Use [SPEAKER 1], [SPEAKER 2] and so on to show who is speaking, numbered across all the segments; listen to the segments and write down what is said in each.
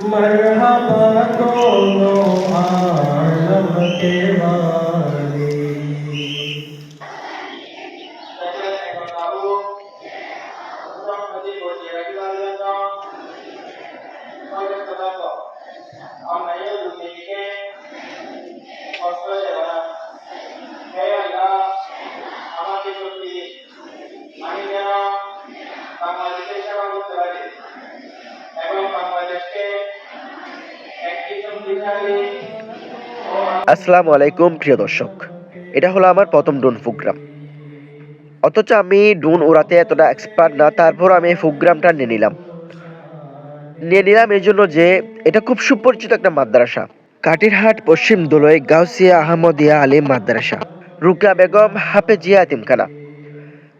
[SPEAKER 1] मरहबा दोनों आलम
[SPEAKER 2] আসসালামু আলাইকুম, প্রিয় দর্শক। এটা হলো আমার প্রথম ড্রোন প্রোগ্রাম অথচ আমি ড্রোন উড়াতে এতটা এক্সপার্ট না, তারপর আমি এই প্রোগ্রামটা নিয়ে নিলাম। নিয়ে নিলাম এই জন্য যে এটা খুব সুপরিচিত একটা মাদ্রাসা। কাটিরহাট, পশ্চিম দোলয় গাউসিয়া, আহমদিয়া আলিম মাদ্রাসা। রুকা বেগম, হাফেজিয়া এতিমখানা।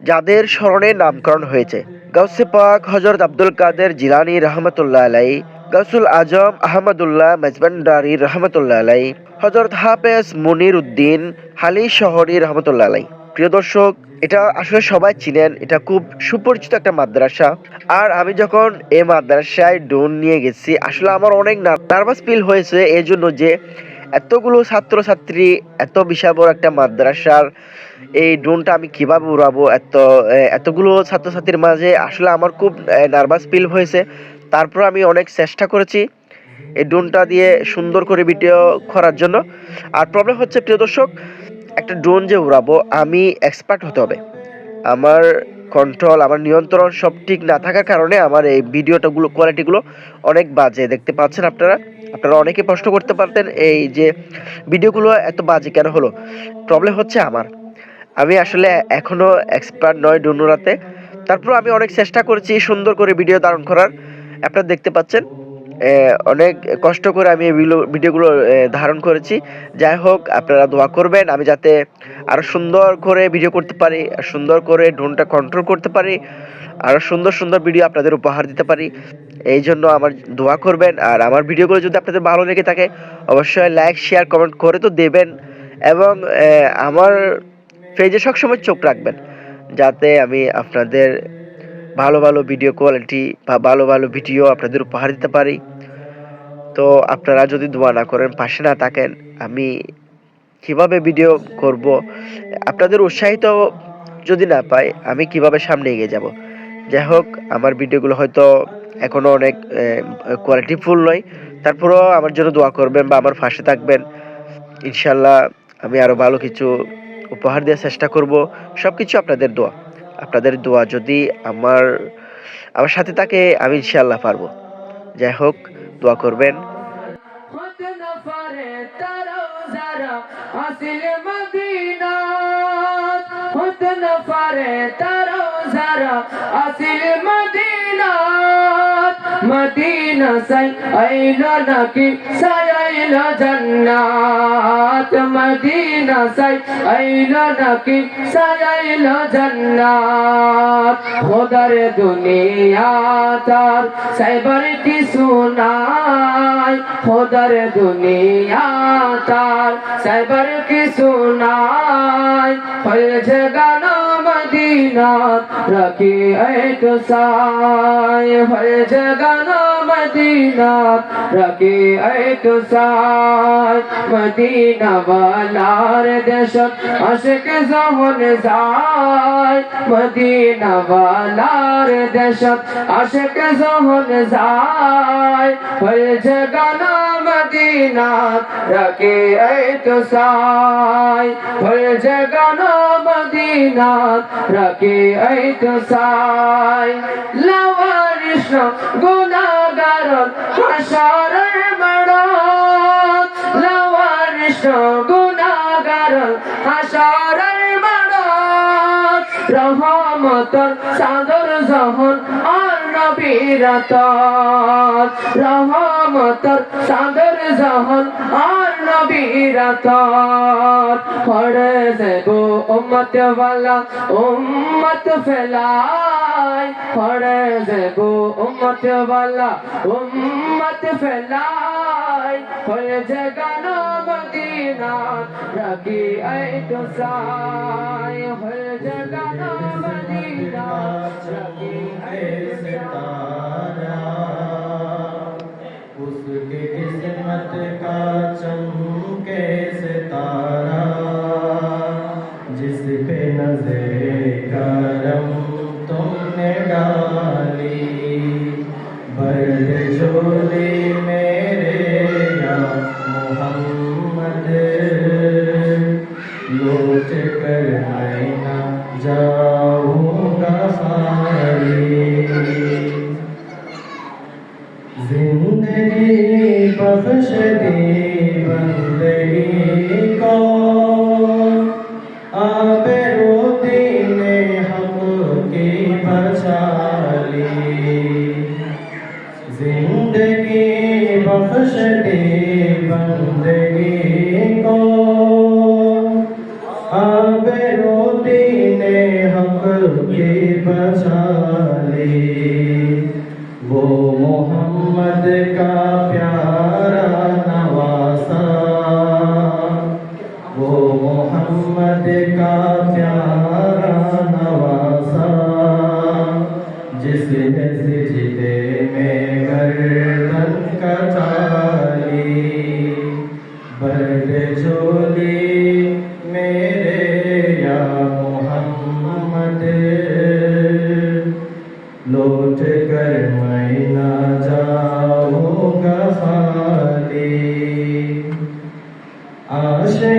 [SPEAKER 2] যাদের স্মরণে নামকরণ হয়েছে। গাউসে পাক হজরত আব্দুল কাদের জিলানি রহমতুল্লাহ আলাই গাউসুল আজম আহমদুল্লাহ মেজবান্ডারি রহমতুল্লাহ আলাই হজরত হাফেজ মনির উদ্দিন হালি শহরি রহমতুল্লাহ আলাই প্রিয় দর্শক এটা আসলে সবাই চিনেন এটা খুব সুপরিচিত একটা মাদ্রাসা। আর আমি যখন এই মাদ্রাসায় ডোন নিয়ে গেছি আসলে আমার অনেক নার্ভাস ফিল হয়েছে এই জন্য যে এতগুলো ছাত্রছাত্রী এত বিশাল বড় একটা মাদ্রাসার এই ড্রোনটা আমি কীভাবে উড়াবো এত এ, এতগুলো ছাত্রছাত্রীর মাঝে আসলে আমার খুব নার্ভাস ফিল হয়েছে। তারপর আমি অনেক চেষ্টা করেছি এই ড্রোনটা দিয়ে সুন্দর করে ভিডিও করার জন্য। আর প্রবলেম হচ্ছে, প্রিয় দর্শক, একটা ড্রোন যে উড়াবো, আমি এক্সপার্ট হতে হবে। আমার কন্ট্রোল আমার নিয়ন্ত্রণ সব ঠিক না থাকার কারণে আমার এই ভিডিওটাগুলো কোয়ালিটিগুলো অনেক বাজে। দেখতে পাচ্ছেন আপনারা? আপনারা অনেকে প্রশ্ন করতে পারতেন, এই যে ভিডিওগুলো এত বাজে কেন হলো? প্রবলেম হচ্ছে আমার। আমি আসলে এখনও এক্সপার্ট নয় ডুনুরাতে তারপর আমি অনেক চেষ্টা করেছি সুন্দর করে ভিডিও ধারণ করার। আপনারা দেখতে পাচ্ছেন অনেক কষ্ট করে আমি এই ভিডিওগুলো ধারণ করেছি। যাই হোক, আপনারা দোয়া করবেন, আমি যাতে আরও সুন্দর করে ভিডিও করতে পারি সুন্দর করে ড্রোনটা কন্ট্রোল করতে পারি আরও সুন্দর সুন্দর ভিডিও আপনাদের উপহার দিতে পারি। এই জন্য আমার দোয়া করবেন, আর আমার ভিডিওগুলো যদি আপনাদের ভালো লেগে থাকে, অবশ্যই লাইক শেয়ার কমেন্ট করে তো দেবেন, এবং আমার পেজে সবসময় চোখ রাখবেন, যাতে আমি আপনাদের ভালো ভালো ভিডিও কোয়ালিটি বা ভালো ভালো ভিডিও আপনাদের উপহার দিতে পারি। তো আপনারা যদি দোয়া না করেন, পাশে না থাকেন, আমি কীভাবে ভিডিও করব, আপনাদের উৎসাহিত যদি না পাই, আমি কীভাবে সামনে এগিয়ে যাব? যাই হোক, আমার ভিডিওগুলো হয়তো এখনও অনেক কোয়ালিটিফুল নয়। তারপরেও আমার জন্য দোয়া করবেন বা আমার পাশে থাকবেন। ইনশাল্লাহ আমি আরও ভালো কিছু উপহার দেওয়ার চেষ্টা করব। সব কিছু আপনাদের দোয়া। আপনাদের দোয়া যদি আমার আমার সাথে থাকে, আমি ইনশাল্লাহ পারব। যাই হোক, দোয়া করবেন।
[SPEAKER 3] মদিনা মদিনা সাই আইল নাকি? সাই আইল জন্নাত। মদিনা সাই আইল নাকি? সাই আইল জন্নাত। খোদার দুনিয়া তার সাইবার কি শোনায় খোদার দুনিয়া তার সাইবার কি শোনায় ফল গান মদিনাত রাখি এক সায় ফল জগানো মদিনাত রাখি এক সায় মদিনা বালার দেশত আশিক জহন যায়। মদিনা বালার দেশত আশিক জহন যায়। ফল জগানো মদিনাত রাখি এক সায় ফল জগানো মদিনাত রাখি এক সায় লাওয়ারিশ গুনাগার হাসারের মড়ত লাওয়ারিশ গুনাগার হাসারের মড়ত রহমতর সাদর জহন আর নবীরত রহমতর জহন আর کر ہر زیبو امت والا امت فیلائے ہر زیبو امت والا امت فیلائے ہر جگہ نام مدینہ رکی
[SPEAKER 1] اے تو سائے ہر جگہ نام مدینہ رکی اے ستارہ اس کی قسمت کا چمک मोहम्मद का प्यारा नवासा जिसने सिजदे में गर्दन कटाली बर्द झोली